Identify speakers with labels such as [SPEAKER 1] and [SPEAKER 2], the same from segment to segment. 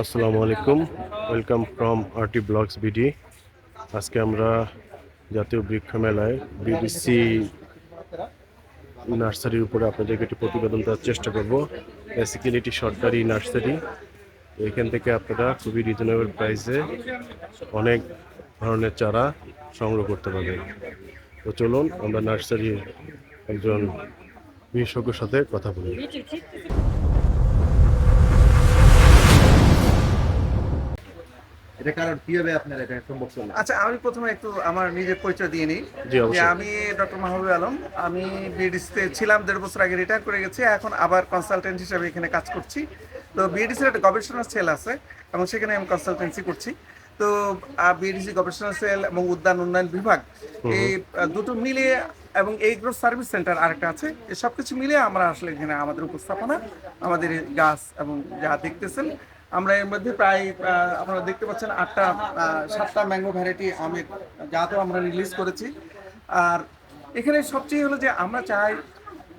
[SPEAKER 1] আসসালামু আলাইকুম। Welcome from RT blogs BD আজকে আমরা জাতীয় বৃক্ষ মেলায় বিডিসি নার্সারির উপরে আপনাদেরকে একটি প্রতিবেদন দেওয়ার চেষ্টা করব। বেসিক্যালি এটি সরকারি নার্সারি। এখান থেকে আপনারা খুবই রিজনেবল প্রাইসে অনেক ধরনের চারা সংগ্রহ করতে পারবেন। তো চলুন, আমরা নার্সারির একজন বিশেষজ্ঞর সাথে কথা বলি।
[SPEAKER 2] এটা কারণ কীভাবে আপনার এটা সম্ভব
[SPEAKER 3] আচ্ছা আমি প্রথমে একটু আমার নিজের পরিচয় দিয়ে নিই। যে আমি ডক্টর মাহবুব আলম। আমি বিএডিসিতে ছিলাম দেড় বছর আগে রিটায়ার করে গেছি। এখন আবার কনসালটেন্ট হিসেবে এখানে কাজ করছি। তো বিএডিসির একটা গবেষণা সেল আছে এবং সেখানে আমি কনসালটেন্সি করছি। তো বিএডিসি গবেষণা সেল এবং উদ্যান উন্নয়ন বিভাগ এই দুটো মিলিয়ে এবং এইগ্রো সার্ভিস সেন্টার আরেকটা আছে। এই সব কিছু মিলিয়ে আমরা আসলে এখানে আমাদের উপস্থাপনা আমাদের গাছ এবং যা দেখতেছেন আমরা এর মধ্যে প্রায় আপনারা দেখতে পাচ্ছেন আটটা সাতটা ম্যাঙ্গো ভ্যারাইটি আমের জাতও আমরা রিলিজ করেছি। আর এখানে সবচেয়ে হলো যে আমরা চাই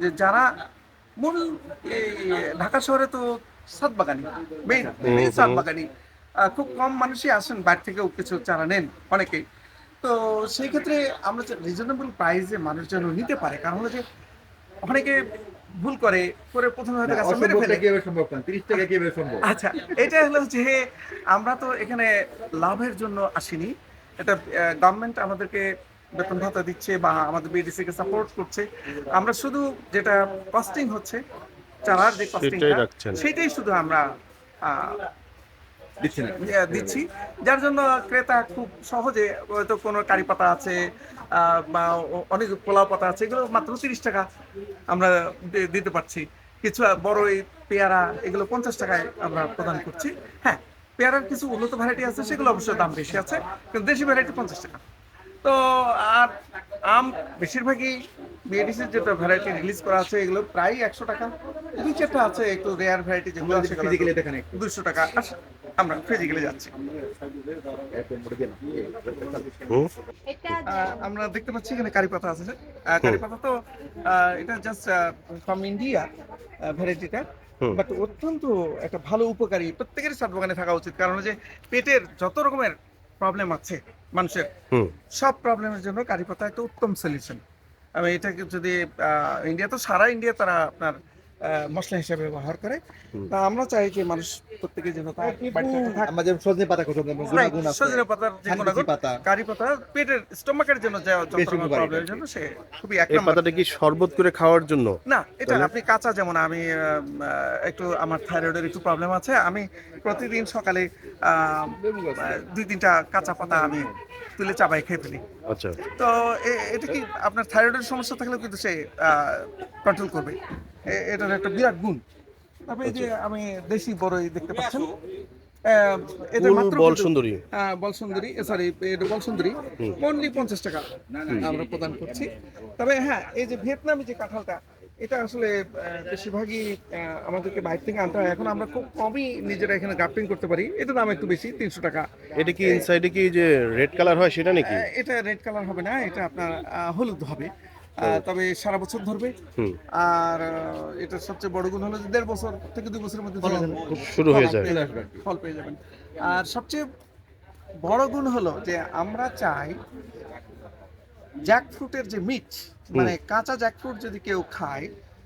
[SPEAKER 3] যে যারা মূল এই ঢাকা শহরে তো সাত বাগানি মেইন সাত বাগানি খুব কম মানুষই আসেন বাইরে থেকেও কিছু চারা নেন অনেকেই। তো সেই ক্ষেত্রে আমরা রিজনেবল প্রাইসে মানুষ যেন নিতে পারে কারণ হলো যে অনেকে ভুল করে করে প্রথমে হয়তো গাছটা মেরে ফেলে।
[SPEAKER 2] কীভাবে সম্ভব করেন তিরিশ টাকা কীভাবে সম্ভব?
[SPEAKER 3] আচ্ছা এটা হলো যে আমরা তো এখানে লাভের জন্য আসিনি। এটা গভর্নমেন্ট আমাদেরকে বেতন ভাতা দিচ্ছে বা আমাদের বিডিসি কে সাপোর্ট করছে। আমরা শুধু যেটা কস্টিং হচ্ছে চারার যে কস্টিংটা
[SPEAKER 1] সেটাই
[SPEAKER 3] শুধু আমরা আহ,
[SPEAKER 2] দিচ্ছি
[SPEAKER 3] দিচ্ছি। যার জন্য ক্রেতা খুব সহজে হয়তো কোনো কারি পাতা আছে অনেক পোলাও পাতা আছে এগুলো মাত্র তিরিশ টাকা আমরা দিতে পারছি। কিছু বড় এই পেয়ারা এগুলো পঞ্চাশ টাকায় আমরা প্রদান করছি। হ্যাঁ পেয়ারার কিছু উন্নত ভ্যারাইটি আছে সেগুলো অবশ্যই দাম বেশি আছে কিন্তু দেশি ভ্যারাইটি পঞ্চাশ টাকা। তো আর আম বেশিরভাগই বিএডিসির যেটা ভ্যারাইটি রিলিজ করা আছে এগুলো প্রায় একশো টাকা। দুই চারটা আছে একটু রেয়ার ভ্যারাইটি যেগুলো আছে দুশো টাকা। আস- আমরা ফিজিক্যালি যাচ্ছি। আমরা দেখতে পাচ্ছি এখানে কারি পাতা আছে কারি পাতা তো এটা জাস্ট ফ্রম ইন্ডিয়া ভ্যারাইটিটা বাট অত্যন্ত একটা ভালো উপকারী প্রত্যেকেরই ছাদ বাগানে থাকা উচিত। কারণ যে পেটের যত রকমের প্রবলেম আছে মানুষের সব প্রবলেমের জন্য কারি পাতা একটা উত্তম সলিউশন আমি এটাকে যদি আহ, ইন্ডিয়া তো সারা ইন্ডিয়া তারা আপনার মশলা হিসেবে ব্যবহার করে। তা আমরা চাই যে মানুষ প্রত্যেকে যেন
[SPEAKER 2] যেমন সজনে পাতা আছে।
[SPEAKER 3] সজনে
[SPEAKER 2] পাতা।
[SPEAKER 3] কারি পাতা পেটের স্টমাকের জন্য যে প্রবলেমের জন্য সে খুবই এক
[SPEAKER 1] এই
[SPEAKER 3] নম্বর
[SPEAKER 1] পাতাটা কি শরবত করে খাওয়ার জন্য?
[SPEAKER 3] না এটা আপনি কাঁচা যেমন আমি একটু আমার থাইরয়েডের একটু প্রবলেম আছে। আমি প্রতিদিন সকালে আহ, দুই তিনটা কাঁচা পাতা আমি তুলে চাবাই খেয়ে ফেলি।
[SPEAKER 1] আচ্ছা।
[SPEAKER 3] তো এটা কি আপনার থাইরয়েডের সমস্যা থাকলেও কিন্তু সে কন্ট্রোল করবে। এটার একটা বিরাট গুণ। তারপরে এই যে আমি দেশি বড়ই দেখতে পাচ্ছেন। আহ, এটা মাত্র
[SPEAKER 1] বল সুন্দরী
[SPEAKER 3] হ্যাঁ, বল সুন্দরী সরি এটা বল সুন্দরী অনলি পঞ্চাশ টাকা আমরা প্রদান করছি। তবে হ্যাঁ এই যে ভিয়েতনামি যে কাঁঠালটা এটা আসলে বেশিরভাগই আহ, আমাদেরকে বাইরে থেকে আনতে হয়। এখন আমরা খুব কমই নিজেরা এখানে গ্রাফটিং করতে পারি। এটা দাম একটু বেশি তিনশো টাকা।
[SPEAKER 1] এটা কি ইনসাইডে কি যে রেড কালার হয় সেটা নাকি?
[SPEAKER 3] এটা রেড কালার হবে না এটা আপনার হলুদ হবে। তবে সারা বছর ধরবে। আর এটার সবচেয়ে বড় গুণ হলো যে দেড় বছর থেকে দুই বছরের মধ্যে
[SPEAKER 1] শুরু হয়ে
[SPEAKER 3] ফল
[SPEAKER 1] যায়।
[SPEAKER 3] ফল পেয়ে যাবেন। আর সবচেয়ে বড় গুণ হলো যে আমরা চাই জ্যাকফ্রুটের যে মিট মানে কাঁচা জ্যাকফ্রুট যদি কেউ খায়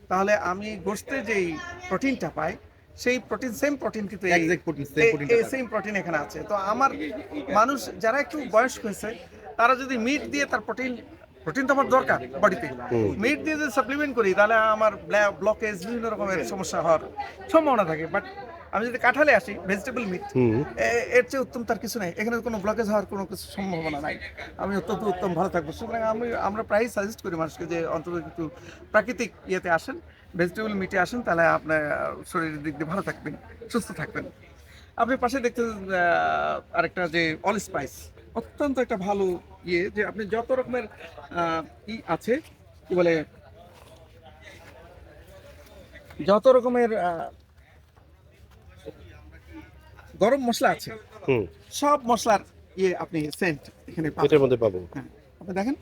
[SPEAKER 3] তাহলে আমি গোস্তে যেই প্রোটিনটা পাই সেই প্রোটিন সেম প্রোটিন কিন্তু। সেম প্রোটিন এখানে আছে। তো আমার মানুষ যারা একটু বয়স্ক হয়েছে তারা যদি মিট দিয়ে তার প্রোটিন প্রোটিন তো আমার দরকার বডিতে। মিট দিয়ে যদি সাপ্লিমেন্ট করি তাহলে আমার ব্লকেজ বিভিন্ন রকমের সমস্যা হওয়ার সম্ভাবনা থাকে। বাট আমি যদি কাঁঠালে আসি ভেজিটেবল মিট এর চেয়ে উত্তম তার কিছু নাই। এখানে কোনো ব্লকেজ হওয়ার কোনো কিছু সম্ভাবনা নাই। আমি অত্যন্ত উত্তম ভালো থাকব। সুতরাং আমি আমরা প্রায় সাজেস্ট করি মানুষকে যে অন্তত একটু প্রাকৃতিক ইয়েতে আসেন ভেজিটেবল মিটে আসেন তাহলে আপনার শরীরের দিক দিয়ে ভালো থাকবেন সুস্থ থাকবেন। আপনি পাশে দেখতে আরেকটা যে অল স্পাইস অত্যন্ত একটা ভালো ইয়ে যে আপনি যত রকমের ই আছে কি বলে যত রকমের গরম মশলা আছে সব মশলার ইয়ে আপনি সেন্ট এখানে পাবেন।
[SPEAKER 1] এটার মধ্যে পাবো
[SPEAKER 3] হ্যাঁ, আপনি দেখেন?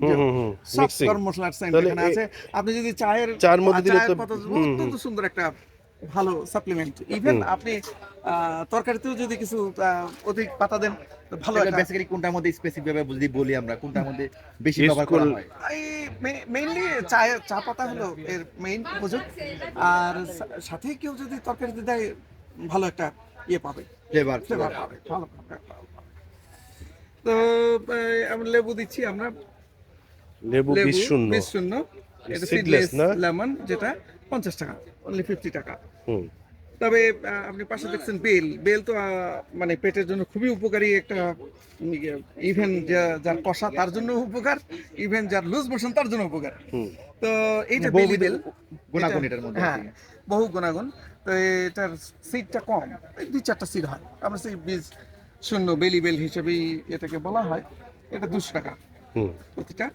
[SPEAKER 1] হুম হুম হুম
[SPEAKER 3] সব গরম মশলার সেন্ট এখানে আছে। আপনি যদি চায়ের
[SPEAKER 1] চার মধ্যে দিলে তো-
[SPEAKER 3] অত্যন্ত সুন্দর একটা ভালো সাপ্লিমেন্ট ইভেন আপনি তরকারিতেও যদি কিছু অধিক পাতা দেন ভালো একটা
[SPEAKER 2] বেসিক্যালি কোনটার মধ্যে স্পেসিফিক ভাবে যদি বলি আমরা কোনটার মধ্যে বেশি ব্যবহার করা হয়?
[SPEAKER 3] মেইনলি চা চা পাতা হলো এর মেইন উপযোগ আর সাথে কেউ যদি তরকারিতে দেয় ভালো একটা ইয়ে পাবে।
[SPEAKER 2] ফ্লেভার
[SPEAKER 3] ফ্লেভার পাবে ভালো পাবে, তো আমরা লেবু দিচ্ছি আমরা।
[SPEAKER 1] লেবু
[SPEAKER 3] লেবু
[SPEAKER 1] বিশ শূন্য।
[SPEAKER 3] বিশ শূন্য। এটা সিডলেস লেমন যেটা পঞ্চাশ টাকা। অনলি ফিফটি টাকা। তবে আপনি পাশে দেখছেন বেল। বেল তো মানে পেটের জন্য খুবই উপকারী একটা ইভেন যার কষা তার জন্য উপকার ইভেন যার লুজ মোশন তার জন্য উপকার। তো এইটা বেলি বেল
[SPEAKER 2] গুণাগুণ এটার মধ্যে
[SPEAKER 3] হ্যাঁ বহু গুণাগুণ। তো এটার সিডটা কম দুই চারটা সিড হয়। আমরা সেই বীজ শূন্য বেলি বেল হিসেবেই এটাকে বলা হয়। এটা দুশো টাকা প্রতিটা।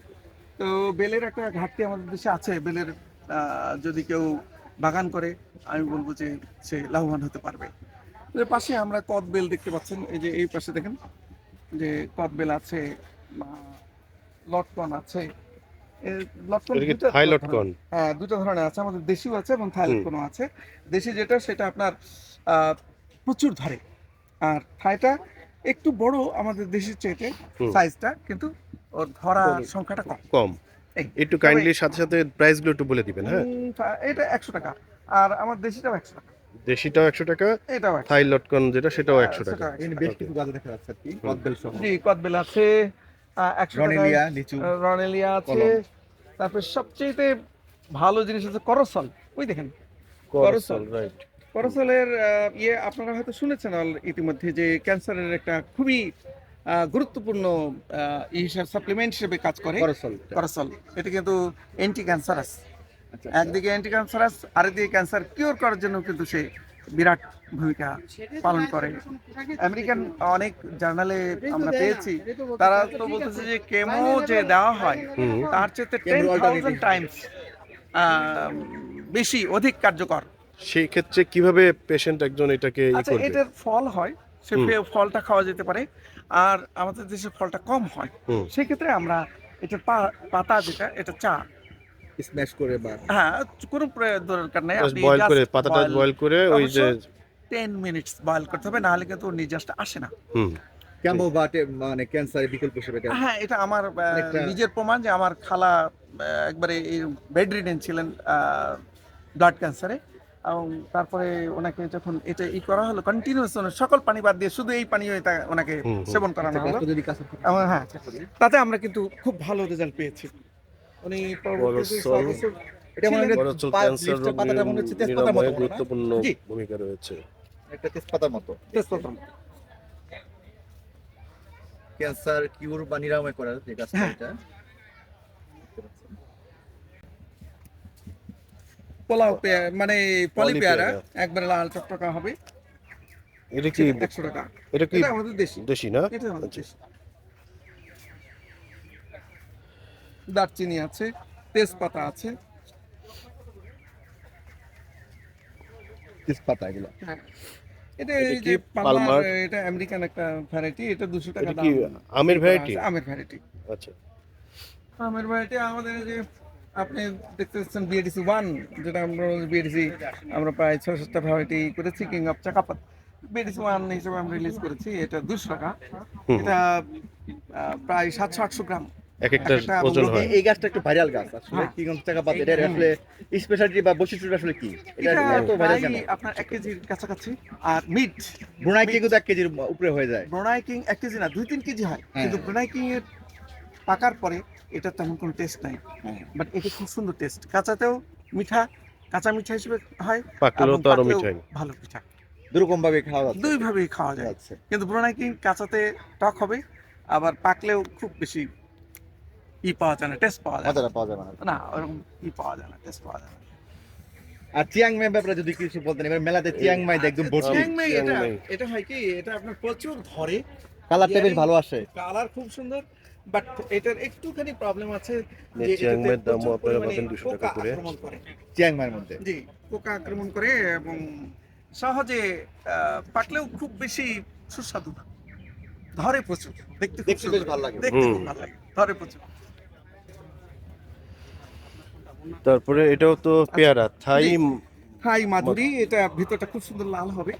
[SPEAKER 3] তো বেলের একটা ঘাটতি আমাদের দেশে আছে। বেলের আহ, যদি কেউ বাগান করে আমি বলব যে সে লাভবান হতে পারবে। এর পাশে আমরা কদ বেল দেখতে পাচ্ছেন এই যে এই পাশে দেখেন যে কদ বেল আছে লটকন আছে। লটকন
[SPEAKER 1] থাই
[SPEAKER 3] হ্যাঁ দুটো ধরনের আছে আমাদের দেশিও আছে এবং থাইলটকনও আছে। দেশি যেটা সেটা আপনার আহ, প্রচুর ধরে। আর থাইটা একটু বড় আমাদের দেশের চেয়েতে সাইজটা কিন্তু ওর ধরা
[SPEAKER 1] কম।
[SPEAKER 3] সংখ্যাটা কম।
[SPEAKER 1] কম। একটু কাইন্ডলি সাথে সাথে প্রাইসগুলো একটু বলে দিবেন হ্যাঁ?
[SPEAKER 3] এটা একশো টাকা। আর আমার দেশিটাও একশো টাকা।
[SPEAKER 1] দেশিটাও একশো টাকা
[SPEAKER 3] এটাও
[SPEAKER 1] থাই লটকন যেটা সেটাও
[SPEAKER 3] হ্যাঁ,
[SPEAKER 1] একশো টাকা।
[SPEAKER 2] বেশ কিছু গাছ দেখা যাচ্ছে আর কি কদবেল সহ।
[SPEAKER 3] জি কদবেল আছে একশো টাকা।
[SPEAKER 2] রনেলিয়া লিচু।
[SPEAKER 3] রনেলিয়া আছে। তারপর সবচেয়ে ভালো জিনিস হচ্ছে করসল। ওই দেখেন।
[SPEAKER 1] করসল রাইট
[SPEAKER 3] করসলের ইয়ে আপনারা হয়তো শুনেছেন অল- ইতিমধ্যে যে ক্যান্সারের একটা খুবই গুরুত্বপূর্ণ হিসাবে সাপ্লিমেন্ট হিসেবে কাজ করে।
[SPEAKER 2] করসল
[SPEAKER 3] করসল এটা কিন্তু অ্যান্টি ক্যান্সারাস
[SPEAKER 2] আচ্ছা।
[SPEAKER 3] একদিকে অ্যান্টি ক্যান্সারাস আরেকদিকে ক্যান্সার কিওর করার জন্য কিন্তু সে বিরাট ভূমিকা পালন করে। আমেরিকান অনেক জার্নালে আমরা পেয়েছি। তারা তো বলতেছে যে কেমো যে দেওয়া হয় তার চেয়ে টেন থাউজেন্ড টাইমস বেশি অধিক কার্যকর।
[SPEAKER 1] সেই ক্ষেত্রে কীভাবে পেশেন্ট একজন এটাকে
[SPEAKER 3] আচ্ছা এটার ফল হয় সে ফলটা খাওয়া যেতে পারে। আর আমাদের দেশে ফলটা কম হয়। সেক্ষেত্রে আমরা এটা পা- পাতা যেটা এটা চা।
[SPEAKER 2] স্ম্যাশ করে বা
[SPEAKER 3] হ্যাঁ কোনো দরকার নেই। আপনি
[SPEAKER 1] বয়েল করে পাতাটা বয়েল করে ওই যে
[SPEAKER 3] টেন মিনিটস বয়েল করতে হবে নাহলে কিন্তু ওর নির্যাসটা আসে না।
[SPEAKER 1] হুম।
[SPEAKER 2] ক্যাম্বো বা টে- মানে ক্যান্সারের বিকল্প হিসেবে
[SPEAKER 3] হ্যাঁ এটা আমার নিজের প্রমাণ যে আমার খালা একবারে বেড রিডেন ছিলেন ব্লাড ক্যান্সারে এবং তারপরে ওনাকে যখন এটা ই করা হলো কন্টিনিউয়াস সকল পানি বাদ দিয়ে শুধু এই পানি ওইটা- ওনাকে। সেবন করানো হলো হ্যাঁ তাতে আমরা কিন্তু খুব ভালো রেজাল্ট পেয়েছি উনি?
[SPEAKER 1] গুরুত্বপূর্ণ ভূমিকা রয়েছে
[SPEAKER 2] একটা তেজপাতার মতো
[SPEAKER 3] তেজপাতা।
[SPEAKER 2] ক্যান্সার কিউর বা নিরাময় করার যে। এটা
[SPEAKER 3] পোলাও মানে পলি পেয়ারা। একবারে লাল টকটকা হবে।
[SPEAKER 1] এটা কি
[SPEAKER 3] একশো টাকা।
[SPEAKER 1] এটা কি
[SPEAKER 3] আমাদের দেশি।
[SPEAKER 1] দেশি না?
[SPEAKER 3] এটা আমাদের দেশি। দারচিনি আছে তেজপাতা আছে।
[SPEAKER 2] তেজপাতা এগুলো।
[SPEAKER 3] হ্যাঁ। এটা এই যে পালমার
[SPEAKER 1] পালমার?
[SPEAKER 3] এটা আমেরিকান একটা ভ্যারাইটি এটা দুশো টাকা দাম
[SPEAKER 1] আমের ভ্যারাইটি
[SPEAKER 3] আমের ভ্যারাইটি
[SPEAKER 1] আচ্ছা।
[SPEAKER 3] আমের ভ্যারাইটি আমাদের যে আপনি দেখতে পাচ্ছেন বিএডিসি ওয়ান যেটা আমরা বিএডিসি আমরা প্রায় ছয় সাতটা ভ্যারাইটি করেছি কিং অফ চাকাপাত বিএডিসি ওয়ান হিসেবে আমরা রিলিজ করেছি এটা দুশো টাকা। এটা প্রায় সাতশো আটশো গ্রাম।
[SPEAKER 1] এক একটা
[SPEAKER 3] একটা
[SPEAKER 1] ওজন হয়।
[SPEAKER 2] এই গাছটা একটু ভাইরাল গাছ। আসলে
[SPEAKER 3] হ্যাঁ।
[SPEAKER 2] কি কোন টাকা পাতে এটা আসলে স্পেশালিটি বা আসলে কি? এটা
[SPEAKER 3] এটা
[SPEAKER 2] এত ভাইরাল কেন?
[SPEAKER 3] আপনার এক কেজির কাছাকাছি। আর মিট
[SPEAKER 2] ব্রুনাই কি কিন্তু এক কেজির উপরে হয়ে যায়।
[SPEAKER 3] ব্রোনাই কিং এক কেজি না দুই তিন কেজি হয়।
[SPEAKER 2] হ্যাঁ।
[SPEAKER 3] কিন্তু ব্রোনাই কিং এর পাকার পরে এটা তেমন কোনো টেস্ট নাই। বাট এটা খুব সুন্দর টেস্ট কাঁচাতেও মিঠা কাঁচা মিঠা হিসেবে হয়
[SPEAKER 1] পাকলেও তো
[SPEAKER 3] আরও
[SPEAKER 1] মিঠাই।
[SPEAKER 3] ভালো পিঠা
[SPEAKER 2] দুরকম ভাবে খাওয়া যাচ্ছে।
[SPEAKER 3] দুই ভাবেই খাওয়া যায়। কিন্তু ব্রোনাই কিং কাঁচাতে টক হবে আবার পাকলেও খুব বেশি ই পাওয়া যায় না টেস্ট পাওয়া যায় না।
[SPEAKER 2] পাওয়া যায় না।
[SPEAKER 3] না ওরকম ই পাওয়া যায় না টেস্ট পাওয়া যায় না।
[SPEAKER 2] আর চিয়াং মাই ব্যাপারে যদি কিছু বলতেন এবার মেলাতে চিয়াং মাই একদম ভর্তি।
[SPEAKER 3] চিয়াং মাই এটা এটা হয় কি এটা আপনার প্রচুর ধরে।
[SPEAKER 2] কালারটা বেশ ভালো আসে।
[SPEAKER 3] কালার খুব সুন্দর। বাট এটার একটুখানি প্রবলেম আছে
[SPEAKER 1] যে দামও আপনারা
[SPEAKER 3] পরিমাণে
[SPEAKER 1] পাবেন 200 টাকা করে।
[SPEAKER 2] মধ্যে।
[SPEAKER 3] জি পোকা আক্রমণ করে এবং সহজে আহ, পাকলেও খুব বেশি সুস্বাদু না। ধরে প্রচুর। দেখতে
[SPEAKER 2] দেখতে বেশ ভালো লাগে।
[SPEAKER 3] দেখতে খুব ভালো লাগে। ধরে প্রচুর।
[SPEAKER 1] তারপরে এটাও তো পেয়ারা থাই
[SPEAKER 3] থাই মাধুরী এটা ভিতরটা খুব সুন্দর লাল হবে।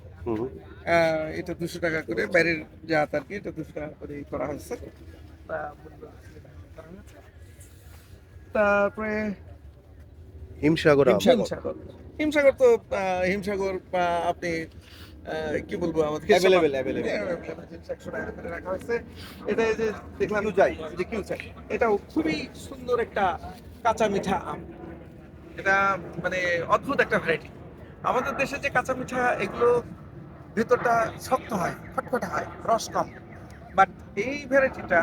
[SPEAKER 3] এটা দুশো টাকা করে বাইরের যা আর কি এটা দুশো টাকা করে করা হয়েছে। তারপরে
[SPEAKER 1] হিমসাগর
[SPEAKER 3] হিমসাগর। হিমসাগর তো হিমসাগর বা আপনি কি বলব আমাদের?
[SPEAKER 2] Available, available.
[SPEAKER 3] একশো টাকা রাখা হয়েছে। এটা যে দেখলাম যাই যে কিউ চাই। এটাও খুবই সুন্দর একটা কাঁচা মিঠা আম। এটা মানে অদ্ভুত একটা ভ্যারাইটি আমাদের দেশে যে কাঁচা মিঠা এগুলো ভেতরটা শক্ত হয় খটখটা হয় রস কম। বাট এই ভ্যারাইটিটা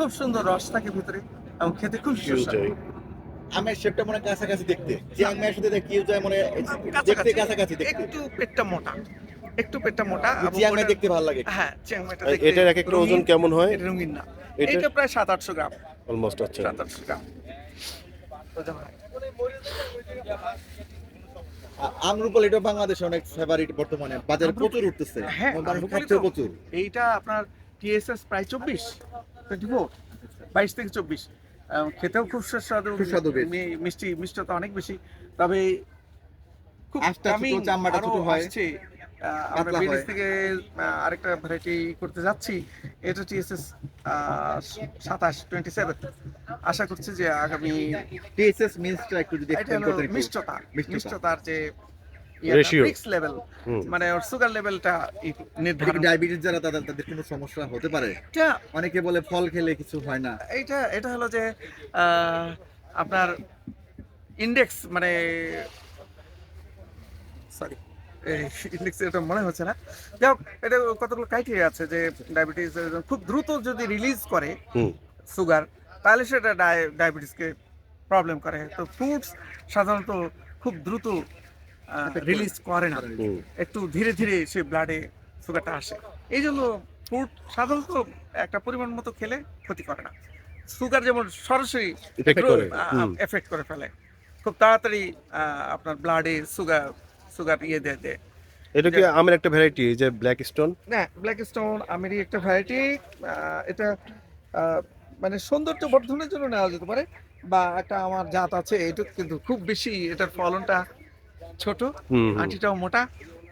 [SPEAKER 3] খুব সুন্দর রস থাকে ভিতরে এবং খেতে খুব সুস্বাদু।
[SPEAKER 1] চাই
[SPEAKER 2] আমের শেপটা মনে হয় কাছাকাছি দেখতে। চিয়াং মাইয়ের সাথে দেখ- কিউ যায় মনে দেখতে কাছাকাছি। দেখতে।
[SPEAKER 3] একটু পেটটা মোটা। একটু পেটটা মোটা এবং
[SPEAKER 2] চিয়াং মাই
[SPEAKER 3] ওটা-
[SPEAKER 2] দেখতে ভালো লাগে।
[SPEAKER 3] হ্যাঁ চিয়াং মাইটা
[SPEAKER 1] আর
[SPEAKER 3] দেখতে
[SPEAKER 1] এটার এক একটা ওজন কেমন হয়?
[SPEAKER 3] এটা রঙিন না।
[SPEAKER 1] এটা-
[SPEAKER 3] প্রায় সাত আটশো গ্রাম।
[SPEAKER 1] অলমোস্ট আচ্ছা।
[SPEAKER 3] সাত আটশো গ্রাম
[SPEAKER 2] আমরুপাল এটা বাংলাদেশে অনেক ফেভারিট বর্তমানে। বাজারে প্রচুর উঠতেছে।
[SPEAKER 3] হ্যাঁ।
[SPEAKER 2] প্রচুর।
[SPEAKER 3] এইটা আপনার টিএসএস প্রায় চব্বিশ। টোয়েন্টি ফোর বাইশ থেকে চব্বিশ। খেতেও খুব সুস্বাদু মিষ্টি মিষ্টতা অনেক বেশি। তবে খুব
[SPEAKER 2] চামড়াটা ছোট হয়।
[SPEAKER 3] আমরা
[SPEAKER 2] হয়।
[SPEAKER 3] থেকে আরেকটা ভ্যারাইটি করতে যাচ্ছি। এটা টিএসএস সাতাশ টোয়েন্টি সেভেন আশা করছি যে আগামী
[SPEAKER 2] টিএসএস মিন্সটা একটু যদি
[SPEAKER 3] মিষ্টতা। মিষ্টতার যে
[SPEAKER 1] Ratio.
[SPEAKER 3] ফিক্স লেভেল মানে ওর সুগার লেভেলটা নির্ধারণ।
[SPEAKER 2] ডায়াবেটিস যারা তাদের তাদের কোনো সমস্যা হতে পারে?
[SPEAKER 3] এটা
[SPEAKER 2] অনেকে বলে ফল খেলে কিছু হয় না।
[SPEAKER 3] এইটা এটা হলো যে আপনার ইন্ডেক্স মানে সরি ইন্ডেক্স এটা মনে হচ্ছে না। যাই হোক এটা কতগুলো ক্রাইটেরিয়া আছে যে ডায়াবেটিস খুব দ্রুত যদি রিলিজ করে সুগার তাহলে সেটা ডায়াবেটিসকে প্রবলেম করে। তো ফ্রুটস সাধারণত খুব দ্রুত রিলিজ করে না। একটু ধীরে ধীরে সে ব্লাডে সুগারটা আসে। এই জন্য ফ্রুট সাধারণত একটা পরিমাণ মতো খেলে ক্ষতি করে না। সুগার যেমন সরাসরি। এফেক্ট করে ফেলে। খুব তাড়াতাড়ি আপনার ব্লাডে সুগার সুগার ইয়ে দেয় দেয়।
[SPEAKER 1] এটা কি আমের একটা ভ্যারাইটি যে ব্ল্যাক স্টোন
[SPEAKER 3] না ব্ল্যাক স্টোন আমেরই একটা ভ্যারাইটি এটা মানে সৌন্দর্য বর্ধনের জন্য নেওয়া যেতে পারে। বা একটা আমার জাত আছে এটা কিন্তু খুব বেশি এটার ফলনটা ছোট। আটিটাও মোটা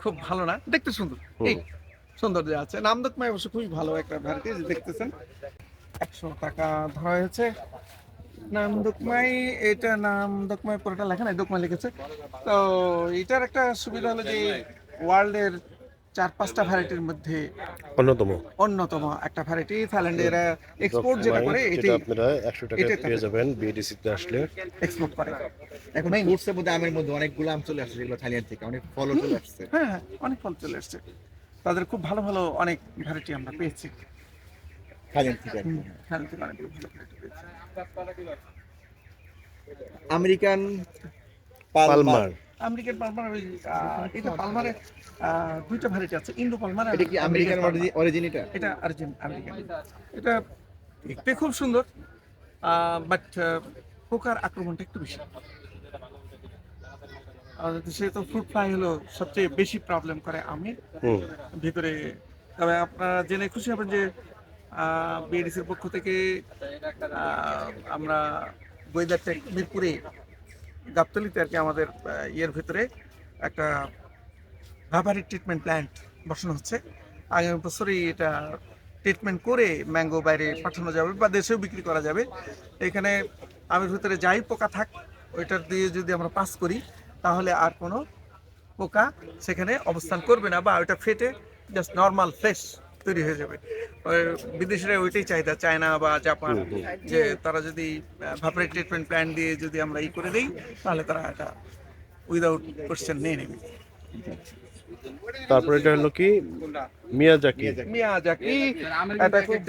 [SPEAKER 3] খুব ভালো না দেখতে সুন্দর। এই সৌন্দর্য আছে। নামদকমাই অবশ্য খুবই ভালো একটা ভ্যারাইটি যে দেখতেছেন। একশো টাকা ধরা হয়েছে। নাম দোকমাই এটা নাম দোকমাই পুরোটা লেখা নাই দোকমাই লিখেছে। তো এটার একটা সুবিধা হলো যে ওয়ার্ল্ডের চার পাঁচটা ভ্যারাইটির মধ্যে
[SPEAKER 1] অন্যতম।
[SPEAKER 3] অন্যতম একটা ভ্যারাইটি থাইল্যান্ডে এরা এক্সপোর্ট যেটা করে এটাই
[SPEAKER 1] আপনারা একশো টাকা পেয়ে যাবেন বিএডিসিতে আসলে।
[SPEAKER 3] এক্সপোর্ট করে।
[SPEAKER 2] এখন ফ্রুটসের মধ্যে আমের মধ্যে অনেকগুলো আম চলে আসছে যেগুলো থাইল্যান্ড থেকে অনেক ফলও চলে আসছে।
[SPEAKER 3] হ্যাঁ হ্যাঁ অনেক ফল চলে আসছে। তাদের খুব ভালো ভালো অনেক ভ্যারাইটি আমরা পেয়েছি।
[SPEAKER 2] থাইল্যান্ড থেকে
[SPEAKER 3] থাইল্যান্ড থেকে অনেক ভালো variety পেয়েছি।
[SPEAKER 2] আমেরিকান
[SPEAKER 1] পালমার
[SPEAKER 3] আমেরিকান পালমার ওই, এটা পালমারের দুইটা ভ্যারাইটি আছে ইন্দো পালমার
[SPEAKER 2] এটা কি আমেরিকান অরিজিন এটা
[SPEAKER 3] এটা আর্জেন্ট আমেরিকান এটা দেখতে খুব সুন্দর বাট পোকার আক্রমণটা একটু বেশি। আমাদের দেশে তো ফ্রুট ফ্লাই হলো সবচেয়ে বেশি প্রবলেম করে আমি ভিতরে। তবে আপনারা জেনে খুশি হবেন যে বিএডিসির পক্ষ থেকে আমরা ওয়েদার টেক মিরপুরে গাবতলিতে আর কি আমাদের ইয়ের ভিতরে একটা ভাবারি ট্রিটমেন্ট প্ল্যান্ট বসানো হচ্ছে। আগামী বছরই এটা ট্রিটমেন্ট করে ম্যাঙ্গো বাইরে পাঠানো যাবে বা দেশেও বিক্রি করা যাবে। এখানে আমের ভিতরে যাই পোকা থাক, ওইটার দিয়ে যদি আমরা পাস করি, তাহলে আর কোনো পোকা সেখানে অবস্থান করবে না বা ওইটা ফেটে জাস্ট নর্মাল ফ্রেশ তৈরি হয়ে যাবে। বিদেশিরা ওইটাই চাহিদা চায়না বা জাপান যে তারা যদি ভাপরে ট্রিটমেন্ট প্ল্যান দিয়ে যদি আমরা ই করে দিই তাহলে তারা এটা উইদাউট কোশ্চেন নিয়ে নেবে।
[SPEAKER 1] তারপর এটা হলো কি? মিয়াজাকি।
[SPEAKER 3] মিয়াজাকি এটা খুব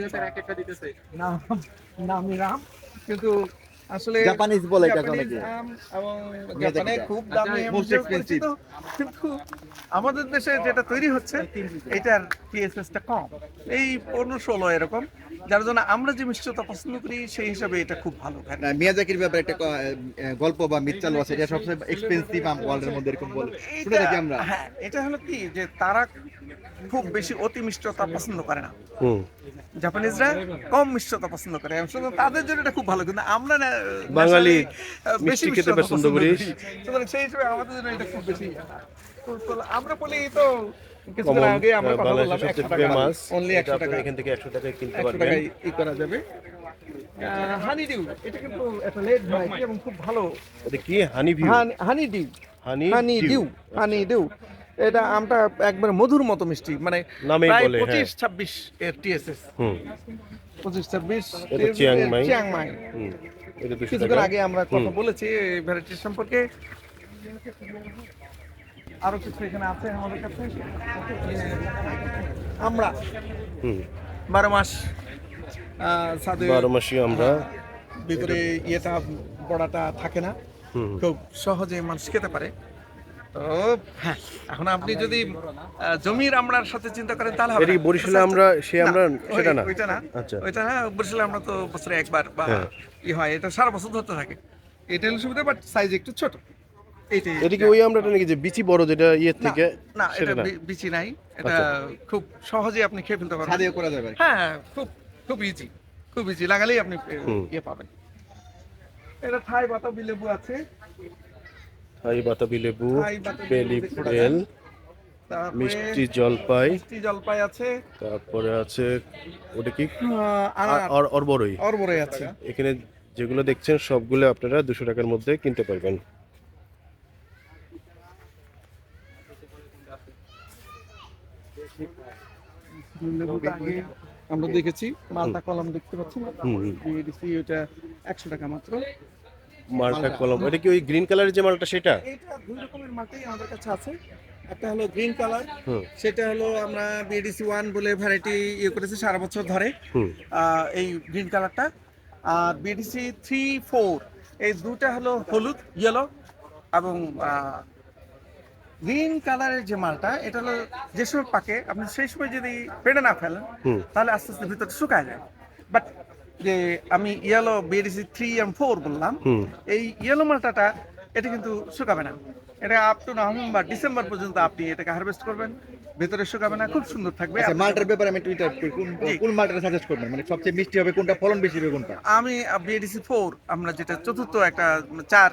[SPEAKER 3] নাম নামি রাম কিন্তু আসলে
[SPEAKER 2] জাপানিজ বলে এটাকে অনেকে।
[SPEAKER 3] এবং জাপানে খুব দামি কিন্তু আমাদের দেশে যেটা তৈরি হচ্ছে এটার টিএসএসটা কম। এই পনেরো ষোলো এরকম। যার জন্য আমরা যে মিষ্টতা পছন্দ করি সেই হিসাবে এটা খুব ভালো
[SPEAKER 2] না, মিয়াজাকির ব্যাপারে একটা গল্প বা মিথ আছে এটা সবচেয়ে এক্সপেন্সিভ আম ওয়ার্ল্ডের মধ্যে এরকম বলে। শুনে থাকি আমরা।
[SPEAKER 3] হ্যাঁ এটা হলো কি যে তারা খুব বেশি অতি মিষ্টতা পছন্দ করে না। জাপানিজরা কম মিষ্টতা পছন্দ করে। সুতরাং তাদের জন্য এটা খুব ভালো কিন্তু আমরা না
[SPEAKER 1] বাঙালি
[SPEAKER 3] বেশি
[SPEAKER 1] খেতে পছন্দ করি।
[SPEAKER 3] সুতরাং সেই হিসেবে আমাদের জন্য এটা খুব বেশি আমরা বলি তো কিছুদিন আগে আমরা কথা বললাম
[SPEAKER 1] বাংলাদেশের
[SPEAKER 3] একশো
[SPEAKER 1] সবচেয়ে
[SPEAKER 3] টাকা অনলি একশো টাকা।
[SPEAKER 1] এখান থেকে একশো টাকায় কিনতে
[SPEAKER 3] একশো
[SPEAKER 1] পারবেন।
[SPEAKER 3] টাকায় ই করা যাবে। হানি ডিউ এটা কিন্তু একটা লেট এবং খুব ভালো।
[SPEAKER 1] এটা কি? Honey
[SPEAKER 3] honeydew
[SPEAKER 1] honey
[SPEAKER 3] honeydew honeydew এটা আমটা একবার মধুর মতো মিষ্টি মানে প্রায়
[SPEAKER 1] হ্যাঁ।
[SPEAKER 3] পঁচিশ ছাব্বিশ এর টিএসএস পঁচিশ ছাব্বিশ
[SPEAKER 1] চিয়াংমাই।
[SPEAKER 3] কিছুক্ষণ আগে আমরা কথা বলেছি এই ভ্যারাইটির সম্পর্কে। আরও কিছু এখানে আছে আমাদের কাছে? আমরা। বারো মাস আহ,
[SPEAKER 1] বারো মাসি আমরা।
[SPEAKER 3] ভিতরে ইয়েটা বড়াটা থাকে না। খুব সহজে মানুষ খেতে পারে। তো হ্যাঁ এখন আপনি যদি জমির আমরার সাথে চিন্তা করেন তাহলে হবে।
[SPEAKER 1] বরিশালে আমরা সে আমরা সেটা না?
[SPEAKER 3] ওইটা না।
[SPEAKER 1] আচ্ছা।
[SPEAKER 3] ওইটা না বরিশালে আমরা তো বছরে একবার বা
[SPEAKER 1] হ্যাঁ।
[SPEAKER 3] ই হয় এটা সারা বছর ধরতে থাকে। এটা হলো সুবিধা বাট সাইজ একটু ছোট। এইটাই
[SPEAKER 1] এটা কি ওই আমরাটা নাকি যে বিচি বড় যেটা ইয়ের থেকে?
[SPEAKER 3] না এটা বিচি নাই। এটা
[SPEAKER 1] আচ্ছা।
[SPEAKER 3] খুব সহজে আপনি খেয়ে ফেলতে পারবেন।
[SPEAKER 2] ছাদেও করা যাবে
[SPEAKER 3] হ্যাঁ খুব খুব ইজি খুব ইজি লাগালেই আপনি ইয়ে পাবেন। এটা থাই বাতাবি লেবু আছে।
[SPEAKER 1] থাই বাতাবি লেবু বেলি
[SPEAKER 3] তারপরে
[SPEAKER 1] মিষ্টি জলপাই।
[SPEAKER 3] মিষ্টি জলপাই আছে।
[SPEAKER 1] তারপরে আছে ওটা কি? আর অরবরই।
[SPEAKER 3] আছে।
[SPEAKER 1] এখানে যেগুলো দেখছেন সবগুলো আপনারা দুশো টাকার মধ্যে কিনতে পারবেন।
[SPEAKER 3] আমরা দেখেছি মালটা কলম দেখতে পাচ্ছি। ওটা একশো টাকা মাত্র।
[SPEAKER 1] মালটা কলম। এটা কি ওই গ্রিন কালারের যে মালটা সেটা?
[SPEAKER 3] এইটা দুই রকমের মালটাই আমাদের কাছে আছে। একটা হলো গ্রিন কালার সেটা হলো আমরা বিডিসি ওয়ান বলে ভ্যারাইটি ইয়ে করেছি সারা বছর ধরে। এই গ্রিন কালারটা আর বিডিসি থ্রি ফোর এই দুটা হলো হলুদ ইয়েলো এবং গ্রিন কালারের যে মালটা এটা হলো যে সময় পাকে আপনি সেই সময় যদি পেড়ে না ফেলেন তাহলে আস্তে আস্তে ভিতরে শুকায় যায়। বাট যে আমি yellow BDC three M four বললাম এই ইয়েলো মালটাটা এটা কিন্তু শুকাবে না। এটা আপ টু নভেম্বর ডিসেম্বর পর্যন্ত আপনি এটাকে হারভেস্ট করবেন ভেতরে শুকাবে না খুব সুন্দর থাকবে।
[SPEAKER 2] আচ্ছা মালটার ব্যাপারে আমি একটু এটা কোন। কোন মালটার সাজেস্ট করবেন? মানে সবচেয়ে মিষ্টি হবে কোনটা ফলন বেশি হবে কোনটা?
[SPEAKER 3] আমি বিএডিসি ফোর আমরা যেটা চতুর্থ একটা চার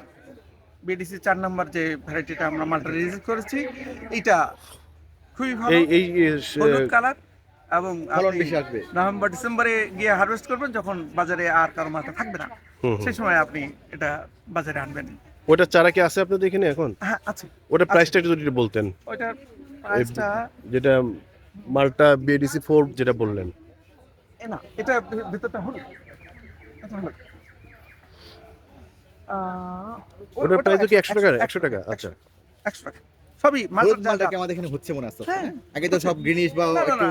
[SPEAKER 3] বিএডিসি চার নম্বর যে ভ্যারাইটিটা আমরা মালটা রিলিজ করেছি এটা খুবই ভালো।
[SPEAKER 1] এই এই
[SPEAKER 3] হলুদ কালার এবং নভেম্বর ডিসেম্বরে গিয়ে হারভেস্ট করবেন যখন বাজারে আর কারও মালটা থাকবে না। সেই সময় আপনি এটা বাজারে আনবেন।
[SPEAKER 1] ওটা চারা কি আছে আপনাদের এখানে এখন?
[SPEAKER 3] হ্যাঁ আছে।
[SPEAKER 1] ওটা প্রাইসটা একটু যদি বলতেন।
[SPEAKER 3] ওইটার প্রাইসটা
[SPEAKER 1] যেটা মালটা বিএডিসি ফোর যেটা বললেন।
[SPEAKER 3] না এটা ভিতরটা ও-
[SPEAKER 1] ওটার
[SPEAKER 3] ওটা
[SPEAKER 1] প্রাইস কি একশো টাকা?
[SPEAKER 3] একশো
[SPEAKER 1] টাকা আচ্ছা।
[SPEAKER 3] একশো টাকা। সবই
[SPEAKER 2] হলুদ আমাদের এখানে হচ্ছে মনে আছে
[SPEAKER 3] হ্যাঁ।
[SPEAKER 2] আগে তো সব গ্রিনিশ বা একটু।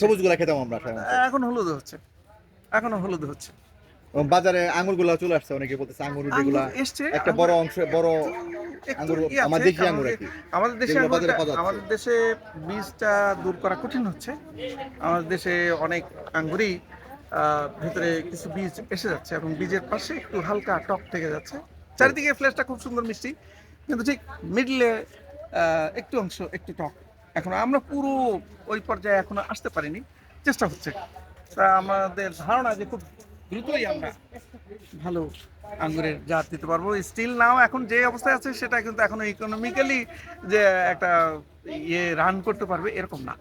[SPEAKER 2] সবুজগুলা খেতাম আমরা
[SPEAKER 3] এখন হলুদ হচ্ছে। এখনও হলুদ হচ্ছে।
[SPEAKER 2] বাজারে আঙ্গুরগুলা চলে আসছে অনেকে বলতেছে আঙ্গুর যেগুলা একটা বড় অংশ বড় আঙ্গুর
[SPEAKER 3] ই আছে,
[SPEAKER 2] আমার দেশি আঙ্গুর আর
[SPEAKER 3] আমাদের দেশে। আমাদের দেশে বীজটা দূর করা কঠিন হচ্ছে। আমাদের দেশে অনেক আঙ্গুরই আহ, ভিতরে কিছু বীজ এসে যাচ্ছে এবং বীজের পাশে একটু হালকা টক থেকে যাচ্ছে। চারিদিকে ফ্লেশটা খুব সুন্দর মিষ্টি। কিন্তু ঠিক মিডলে একটু অংশ একটু টক এখন আমরা পুরো ওই পর্যায়ে এখনও আসতে পারিনি। চেষ্টা হচ্ছে। তা আমাদের ধারণা যে খুব দ্রুতই আমরা ভালো আঙ্গুরের জাত দিতে পারব। স্টিল নাও এখন যে অবস্থায় আছে সেটা কিন্তু এখনও ইকোনমিক্যালি যে একটা ইয়ে রান করতে পারবে এরকম না।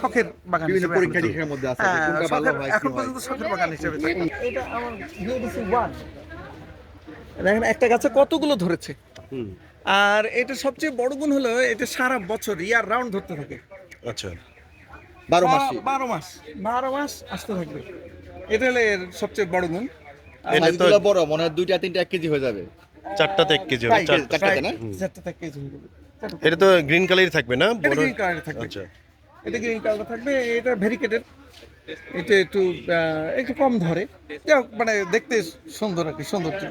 [SPEAKER 3] শখের বাগান
[SPEAKER 2] পরীক্ষা
[SPEAKER 3] এখন
[SPEAKER 2] নিরীক্ষার মধ্যে আছে।
[SPEAKER 3] হ্যাঁ। পর্যন্ত শখের বাগান হিসেবে এটা আমার বিএডিসি ওয়ান দেখেন একটা গাছে কতগুলো ধরেছে? আর এটা সবচেয়ে বড় গুণ হলো এটা সারা বছর ইয়ার রাউন্ড ধরতে থাকে।
[SPEAKER 1] আচ্ছা।
[SPEAKER 2] বারো মাসি
[SPEAKER 3] বারো মাস। বারো মাস আসতে থাকবে। এটা হলো এর সবচেয়ে বড় গুণ।
[SPEAKER 1] এটা
[SPEAKER 2] বড় মনে হয় দুইটা তিনটা এক কেজি হয়ে যাবে।
[SPEAKER 1] চারটাতে এক কেজি হবে চারটা
[SPEAKER 2] চারটাতে না?
[SPEAKER 3] চারটা থেকে কেজি হয়ে যাবে।
[SPEAKER 1] এটা তো গ্রিন কালারই থাকবে না? বড়
[SPEAKER 3] গ্রিন কালারে থাকবে।
[SPEAKER 1] আচ্ছা।
[SPEAKER 3] এটা গ্রিন কালার থাকবে এটা ভেরিকেটেড এটা একটু একটু কম ধরে। যাই হোক, মানে দেখতে সুন্দর আর কি সৌন্দর্য।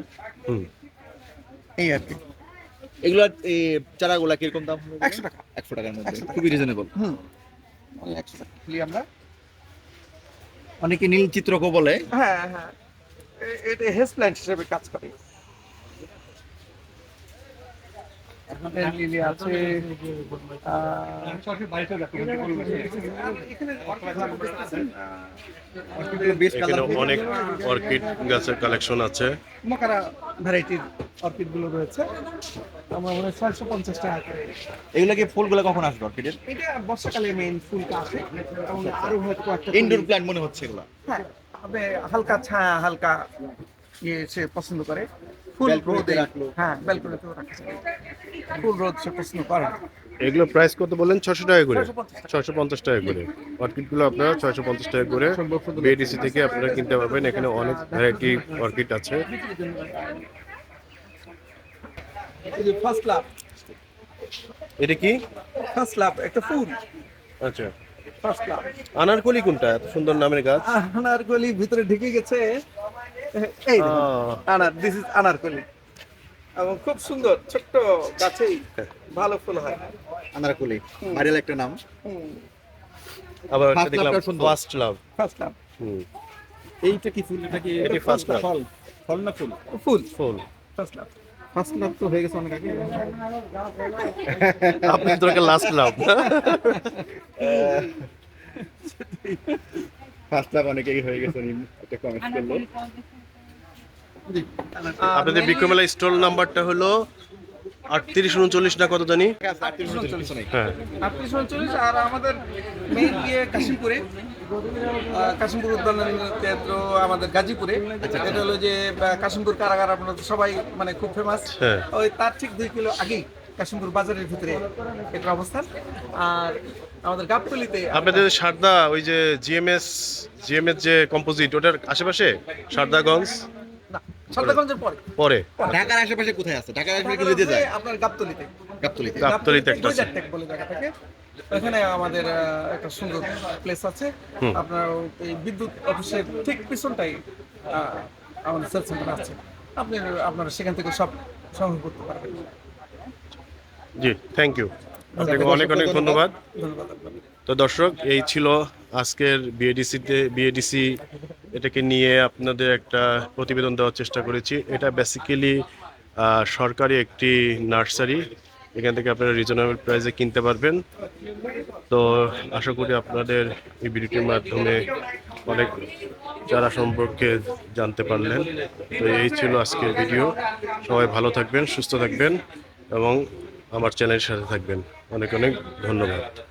[SPEAKER 1] হুম।
[SPEAKER 3] এই আর কি।
[SPEAKER 2] এগুলা চারাগুলা কীরকম দাম
[SPEAKER 3] একশো টাকা।
[SPEAKER 2] একশো টাকার মধ্যে।
[SPEAKER 3] 100
[SPEAKER 2] খুবই রিজনেবল
[SPEAKER 3] হুম। একশো টাকা। আমরা।
[SPEAKER 2] অনেকে নীল চিত্রকও বলে।
[SPEAKER 3] হ্যাঁ হ্যাঁ। এটা হেস প্ল্যান্ট হিসেবে কাজ করে। লিলি আছে
[SPEAKER 2] বেশ
[SPEAKER 1] এখানে
[SPEAKER 2] কালার
[SPEAKER 1] অনেক অর্কিড গাছের কালেকশন আছে।
[SPEAKER 3] মকারা ভ্যারাইটির অর্কিডগুলো রয়েছে। আমার মনে হয় ছয়শো পঞ্চাশ টাকা
[SPEAKER 2] এগুলো কি ফুলগুলো কখন আসবে অর্কিডের?
[SPEAKER 3] এটা বর্ষাকালে মেইন ফুলটা আসে এবং আরও হয়তো কয়েকটা
[SPEAKER 2] ইনডোর প্ল্যান্ট মনে হচ্ছে এগুলো।
[SPEAKER 3] হ্যাঁ তবে হালকা ছায়া হালকা ইয়ে সে পছন্দ করে। ফুল রোদে।
[SPEAKER 2] রাখল।
[SPEAKER 3] হ্যাঁ ব্যালকনিতেও রাখা যায় ফুল রোদ সে পছন্দ করে।
[SPEAKER 1] এগুলো প্রাইস কত বললেন? ছশো টাকা করে।
[SPEAKER 3] 650 টাকা।
[SPEAKER 1] ছয়শো পঞ্চাশ টাকা করে। অর্কিডগুলো আপনারা ছয়শো পঞ্চাশ টাকা করে বিএডিসি থেকে আপনারা কিনতে পারবেন। এখানে অনেক ভ্যারাইটি অর্কিড আছে।
[SPEAKER 3] এই ফার্স্ট লাভ
[SPEAKER 1] এটা কি?
[SPEAKER 3] ফার্স্ট লাভ একটা ফুল।
[SPEAKER 1] আচ্ছা।
[SPEAKER 3] ফার্স্ট লাভ
[SPEAKER 1] আনারকলি কোনটা? এত সুন্দর নামের গাছ।
[SPEAKER 3] আনারকলি ভিতরে ঢেকে গেছে। এই আনার দিস ইজ আনারকলি এবং খুব সুন্দর ছোট্ট গাছেই ভালো ফুল হয়।
[SPEAKER 2] আনারকুলি ভাইরাল একটা নাম।
[SPEAKER 1] আবার একটা দেখলাম। First love
[SPEAKER 3] first love
[SPEAKER 1] hmm.
[SPEAKER 2] এইটা কি ফুল এটা কি
[SPEAKER 1] এটি first love।
[SPEAKER 2] ফল? ফল না ফুল?
[SPEAKER 3] ফুল।
[SPEAKER 1] ফুল।
[SPEAKER 3] ফার্স্ট লাভ
[SPEAKER 2] ফার্স্ট লাভ তো হয়ে গেছে অনেক আগে।
[SPEAKER 1] লাস্ট লাভ
[SPEAKER 2] ফার্স্ট লাভ অনেক আগে হয়ে গেছে একটা কমেন্ট করল
[SPEAKER 1] আপনাদের বিক্রমেলা স্টল নাম্বারটা হলো আটত্রিশ উনচল্লিশ না কত জানি হ্যাঁ।
[SPEAKER 3] আটত্রিশ উনচল্লিশ আর আমাদের মেইন গিয়ে কাশিমপুরে কাশিমপুর উদ্যান কেন্দ্র আমাদের গাজীপুরে। এটা হলো যে কাশিমপুর কারাগার আপনারা সবাই মানে খুব ফেমাস
[SPEAKER 1] হ্যাঁ।
[SPEAKER 3] ওই তার ঠিক দুই কিলো আগেই কাশিমপুর বাজারের ভিতরে এটা অবস্থান। আর আমাদের গাবতলিতে
[SPEAKER 1] আপনাদের সারদা ওই যে জিএমএস জিএমএস যে কম্পোজিট ওটার আশেপাশে? সারদাগঞ্জ?
[SPEAKER 3] না পরে।
[SPEAKER 1] পরে।
[SPEAKER 2] ঢাকার আশেপাশে কোথায় আছে? ঢাকার আশেপাশে কি যেতে যায়?
[SPEAKER 3] আপনার গাবতলিতে।
[SPEAKER 2] গাবতলিতে।
[SPEAKER 1] গাবতলীতে একটা আছে।
[SPEAKER 3] বলে জায়গা থাকে ওখানে আমাদের একটা সুন্দর প্লেস আছে। আপনার এই বিদ্যুৎ অফিসের ঠিক পিছনটাই আমাদের সেল সেন্টার আছে। আপনি আপনারা সেখান থেকে সব সংগ্রহ করতে পারবেন।
[SPEAKER 1] জি থ্যাংক ইউ আপনাকে অনেক অনেক ধন্যবাদ। তো দর্শক এই ছিল আজকের বিএডিসিতে বিএডিসি এটাকে নিয়ে আপনাদের একটা প্রতিবেদন দেওয়ার চেষ্টা করেছি। এটা বেসিক্যালি সরকারি একটি নার্সারি। এখান থেকে আপনারা রিজনেবল প্রাইসে কিনতে পারবেন। তো আশা করি আপনাদের এই ভিডিওটির মাধ্যমে অনেক চারা সম্পর্কে জানতে পারলেন। তো এই ছিল আজকের ভিডিও। সবাই ভালো থাকবেন সুস্থ থাকবেন এবং আমার চ্যানেলের সাথে থাকবেন। অনেক অনেক ধন্যবাদ।